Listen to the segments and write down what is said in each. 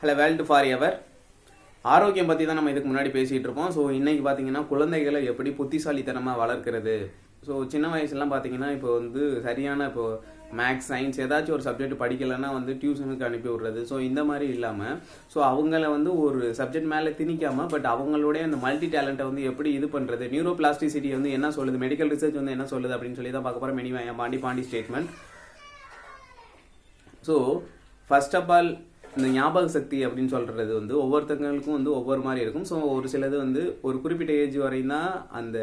Hello world for ever ஆரோக்கியம் பற்றி தான் நம்ம இதுக்கு முன்னாடி பேசிகிட்டு இருக்கோம் ஸோ இன்றைக்கி பார்த்தீங்கன்னா குழந்தைகளை எப்படி புத்திசாலித்தனமாக வளர்க்குறது? ஸோ சின்ன வயசுலாம் பார்த்தீங்கன்னா இப்போ வந்து சரியான இப்போ மேக்ஸ் சயின்ஸ் ஏதாச்சும் ஒரு சப்ஜெக்ட் படிக்கலைன்னா வந்து டியூஷனுக்கு அனுப்பி விடுறது. ஸோ இந்த மாதிரி இல்லாமல் ஸோ அவங்கள வந்து ஒரு சப்ஜெக்ட் மேலே திணிக்காமல் பட் அவங்களுடைய அந்த மல்டி டேலண்ட்டை வந்து எப்படி இது பண்ணுறது நியூரோ பிளாஸ்டிசிட்டி வந்து என்ன சொல்லுது? மெடிக்கல் ரிசர்ச் வந்து என்ன சொல்லுது? அப்படின்னு சொல்லி தான் பார்க்க போகிறோம் மெனி பாண்டி Pandi statement so first of all இந்த ஞாபக சக்தி அப்படின்னு சொல்றது வந்து ஒவ்வொருத்தங்களுக்கும் வந்து ஒவ்வொரு மாதிரி இருக்கும். ஸோ ஒரு சிலது வந்து ஒரு குறிப்பிட்ட ஏஜ் வரையும் தான் அந்த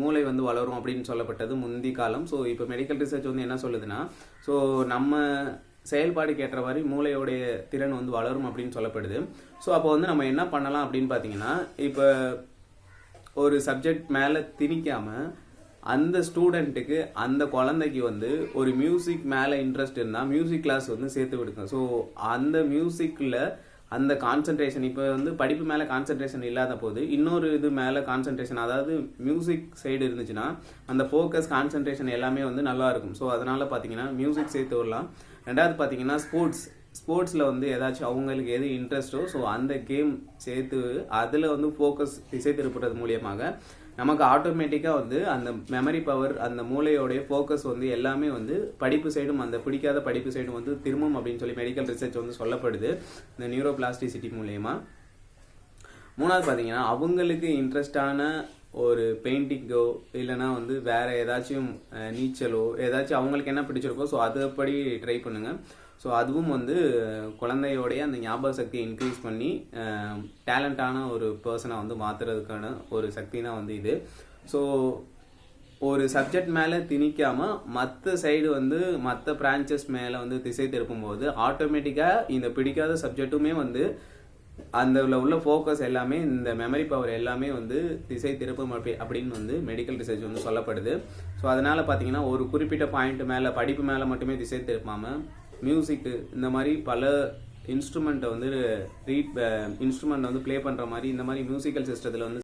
மூளை வந்து வளரும் அப்படின்னு சொல்லப்பட்டது முந்தி காலம். ஸோ இப்போ மெடிக்கல் ரிசர்ச் வந்து என்ன சொல்லுதுன்னா ஸோ நம்ம செயல்பாடுக்கு ஏற்ற மாதிரி மூளையோடைய திறன் வந்து வளரும் அப்படின்னு சொல்லப்படுது. ஸோ அப்போ வந்து நம்ம என்ன பண்ணலாம் அப்படின்னு பார்த்தீங்கன்னா இப்போ ஒரு சப்ஜெக்ட் மேலே திணிக்காமல் அந்த ஸ்டூடெண்ட்டுக்கு அந்த குழந்தைக்கு வந்து ஒரு மியூசிக் மேலே இன்ட்ரெஸ்ட் இருந்தால் மியூசிக் கிளாஸ் வந்து சேர்த்து விடுங்க. ஸோ அந்த மியூசிக்கில் அந்த கான்சென்ட்ரேஷன் இப்போ வந்து படிப்பு மேலே கான்சன்ட்ரேஷன் இல்லாத போது இன்னொரு இது மேலே கான்சென்ட்ரேஷன் அதாவது மியூசிக் சைடு இருந்துச்சுன்னா அந்த ஃபோக்கஸ் கான்சென்ட்ரேஷன் எல்லாமே வந்து நல்லா இருக்கும். ஸோ அதனால் பார்த்தீங்கன்னா மியூசிக் சேர்த்து விடலாம். ரெண்டாவது பார்த்தீங்கன்னா ஸ்போர்ட்ஸ் ஸ்போர்ட்ஸில் வந்து ஏதாச்சும் அவங்களுக்கு எது இன்ட்ரெஸ்ட்டோ ஸோ அந்த கேம் சேர்த்து அதில் வந்து ஃபோக்கஸ் திசை திருப்புறது மூலியமாக நமக்கு ஆட்டோமேட்டிக்காக வந்து அந்த மெமரி பவர் அந்த மூளையோடைய ஃபோக்கஸ் வந்து எல்லாமே வந்து படிப்பு சைடும் அந்த பிடிக்காத படிப்பு சைடும் வந்து திரும்பும் அப்படின்னு சொல்லி மெடிக்கல் ரிசர்ச் வந்து சொல்லப்படுது இந்த நியூரோ பிளாஸ்டிசிட்டி மூலயமா. மூணாவது பார்த்தீங்கன்னா அவங்களுக்கு இன்ட்ரெஸ்டான ஒரு பெயிண்டிங்கோ இல்லைனா வந்து வேற ஏதாச்சும் நீச்சலோ ஏதாச்சும் அவங்களுக்கு என்ன பிடிச்சிருக்கோ ஸோ அதுபடி ட்ரை பண்ணுங்க. ஸோ அதுவும் வந்து குழந்தையோடைய அந்த ஞாபக சக்தியை இன்க்ரீஸ் பண்ணி டேலண்டான ஒரு பர்சனை வந்து மாற்றுறதுக்கான ஒரு சக்தி தான் வந்து இது. ஸோ ஒரு சப்ஜெக்ட் மேலே திணிக்காமல் மற்ற சைடு வந்து மற்ற பிரான்ச்சஸ் மேலே வந்து திசை திருப்பும்போது ஆட்டோமேட்டிக்காக இந்த பிடிக்காத சப்ஜெக்ட்டுமே வந்து அந்த உள்ள உள்ள ஃபோக்கஸ் எல்லாமே இந்த மெமரி பவர் எல்லாமே வந்து திசை திருப்பும் அப்படின்னு வந்து மெடிக்கல் ரிசர்ச் வந்து சொல்லப்படுது. ஸோ அதனால பார்த்தீங்கன்னா ஒரு குறிப்பிட்ட பாயிண்ட் மேலே படிப்பு மேலே மட்டுமே திசை திருப்பாமல் மியூசிக்கு இந்த மாதிரி பல இன்ஸ்ட்ருமெண்ட்டை வந்து ரீட் இன்ஸ்ட்ருமெண்ட்டை வந்து ப்ளே பண்ணுற மாதிரி இந்த மாதிரி மியூசிக்கல் சிஸ்டத்தில் வந்து